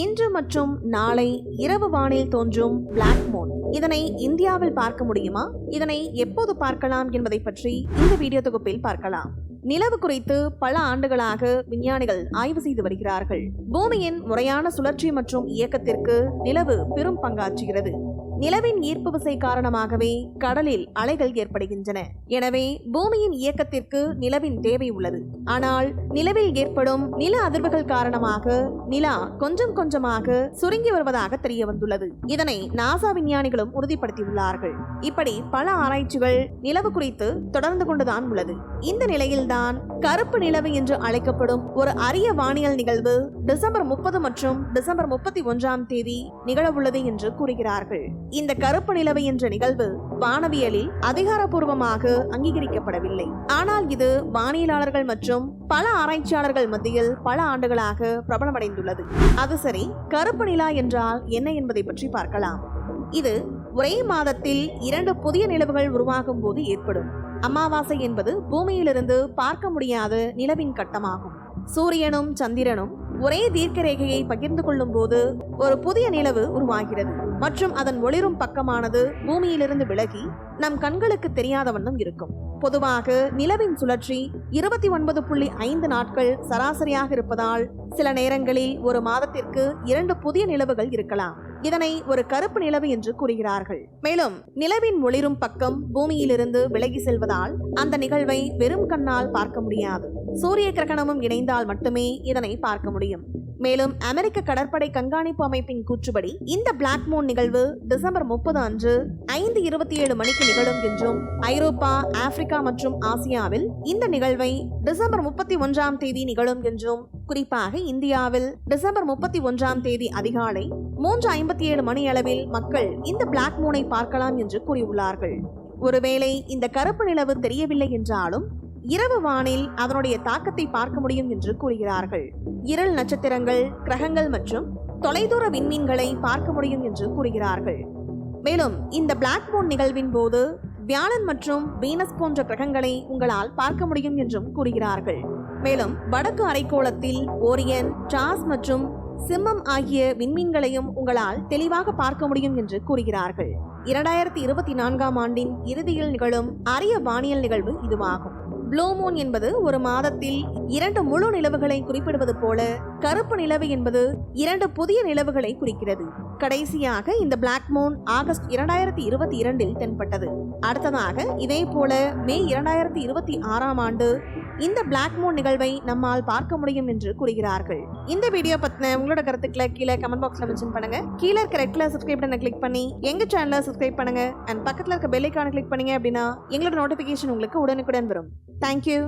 இன்று மற்றும் நாளை இரவு வானில் தோன்றும் பிளாக் மூன் இதனை இந்தியாவில் பார்க்க முடியுமா? இதனை எப்போது பார்க்கலாம் என்பதை பற்றி இந்த வீடியோ தொகுப்பில் பார்க்கலாம். நிலவு குறித்து பல ஆண்டுகளாக விஞ்ஞானிகள் ஆய்வு செய்து வருகிறார்கள். பூமியின் முறையான சுழற்சி மற்றும் இயக்கத்திற்கு நிலவு பெரும் பங்காற்றுகிறது. நிலவின் ஈர்ப்பு விசை காரணமாகவே கடலில் அலைகள் ஏற்படுகின்றன. எனவே பூமியின் இயக்கத்திற்கு நிலவின் தேவை உள்ளது. ஆனால் நிலவில் ஏற்படும் நில அதிர்வுகள் காரணமாக நிலா கொஞ்சம் கொஞ்சமாக சுருங்கி வருவதாக தெரிய வந்துள்ளது இதனை நாசா விஞ்ஞானிகளும் உறுதிப்படுத்தியுள்ளார்கள். இப்படி பல ஆராய்ச்சிகள் நிலவு குறித்து தொடர்ந்து கொண்டுதான் உள்ளது. இந்த நிலையில்தான் கருப்பு நிலவு என்று அழைக்கப்படும் ஒரு அரிய வானியல் நிகழ்வு டிசம்பர் முப்பது மற்றும் டிசம்பர் முப்பத்தி ஒன்றாம் தேதி நிகழவுள்ளது என்று கூறுகிறார்கள். இந்த கருப்பு நிலவு என்ற நிகழ்வு வானவியலில் அதிகாரப்பூர்வமாக அங்கீகரிக்கப்படவில்லை. ஆனால் இது வானியலாளர்கள் மற்றும் பல ஆராய்ச்சியாளர்கள் மத்தியில் பல ஆண்டுகளாக பிரபலமடைந்துள்ளது. அது சரி கருப்பு நிலா என்றால் என்ன என்பதை பற்றி பார்க்கலாம். இது ஒரே மாதத்தில் இரண்டு புதிய நிலவுகள் உருவாகும் போது ஏற்படும். அமாவாசை என்பது பூமியிலிருந்து பார்க்க முடியாத நிலவின் கட்டமாகும். சூரியனும் சந்திரனும் ஒரே தீர்க்க ரேகையை பகிர்ந்து கொள்ளும் போது ஒரு புதிய நிலவு உருவாகிறது. மற்றும் அதன் ஒளிரும் பக்கமானது பூமியிலிருந்து விலகி நம் கண்களுக்கு தெரியாத வண்ணம் இருக்கும். பொதுவாக நிலவின் சுழற்சி இருபத்தி ஒன்பது புள்ளி ஐந்து நாட்கள் சராசரியாக இருப்பதால் சில நேரங்களில் ஒரு மாதத்திற்கு இரண்டு புதிய நிலவுகள் இருக்கலாம். இதனை ஒரு கருப்பு நிலவு என்று கூறுகிறார்கள். மேலும் நிலவின் ஒளிரும் பக்கம் பூமியிலிருந்து விலகி செல்வதால் அந்த நிகழ்வை வெறும் கண்ணால் பார்க்க முடியாது. சூரிய கிரகணமும் இணைந்தால் மட்டுமே இதனை பார்க்க முடியும். மேலும் அமெரிக்க கடற்படை கண்காணிப்பு அமைப்பின் கூற்றுப்படி இந்த பிளாக் மூன் நிகழ்வு டிசம்பர் முப்பது அன்று ஐந்து இருபத்தி ஏழு மணிக்கு நிகழும் என்றும் ஐரோப்பா ஆப்பிரிக்கா மற்றும் ஆசியாவில் இந்த நிகழ்வை டிசம்பர் முப்பத்தி ஒன்றாம் தேதி நிகழும் என்றும் குறிப்பாக இந்தியாவில் டிசம்பர் முப்பத்தி ஒன்றாம் தேதி அதிகாலை மூன்று ஐம்பத்தி ஏழு மணி அளவில் மக்கள் இந்த பிளாக் மூனை பார்க்கலாம் என்று கூறியுள்ளார்கள். ஒருவேளை இந்த கருப்பு நிலவு தெரியவில்லை என்றாலும் இரவு வானில் அதனுடைய தாக்கத்தை பார்க்க முடியும் என்று கூறுகிறார்கள். இருள் நட்சத்திரங்கள் கிரகங்கள் மற்றும் தொலைதூர விண்மீன்களை பார்க்க முடியும் என்று கூறுகிறார்கள். மேலும் இந்த பிளாக் மூன் நிகழ்வின் போது வியாழன் மற்றும் வீனஸ் போன்ற கிரகங்களை உங்களால் பார்க்க முடியும் என்றும் கூறுகிறார்கள். மேலும் வடக்கு அரைக்கோளத்தில் ஓரியன் டிராஸ் மற்றும் சிம்மம் ஆகிய விண்மீன்களையும் உங்களால் தெளிவாக பார்க்க முடியும் என்று கூறுகிறார்கள். இரண்டாயிரத்தி இருபத்தி நான்காம் ஆண்டின் இறுதியில் நிகழும் அரிய வானியல் நிகழ்வு இதுவாகும். ப்ளூ மூன் என்பது ஒரு மாதத்தில் இரண்டு முழு நிலவுகளை குறிப்பிடுவது போல கருப்பு நிலவு என்பது இரண்டு புதிய நிலவுகளை குறிக்கிறது. கடைசியாக இந்த பிளாக் மூன் ஆகஸ்ட் இரண்டாயிரத்தி இருபத்தி இரண்டில் தென்பட்டது. அடுத்ததாக இதே போல மே இரண்டாயிரத்தி இருபத்தி ஆறாம் ஆண்டு இந்த பிளாக் மூன் நிகழ்வை நம்மால் பார்க்க முடியும் என்று கூறுகிறார்கள். இந்த வீடியோ பத்தின உங்களோட கருத்துக்களை கீழே கமெண்ட் பாக்ஸ்ல மென்ஷன் பண்ணுங்க. கீழே இருக்க ரெட் கலர் சப்ஸ்கிரைப் பண்ண கிளிக் பண்ணி எங்க சேனலை சப்ஸ்கிரைப் பண்ணுங்க. அண்ட் பக்கத்துல இருக்க பெல் ஐக்கான கிளிக் பண்ணீங்க அப்படின்னா எங்களோட நோட்டிபிகேஷன் உங்களுக்கு உடனுக்குடன் வரும். தேங்க்யூ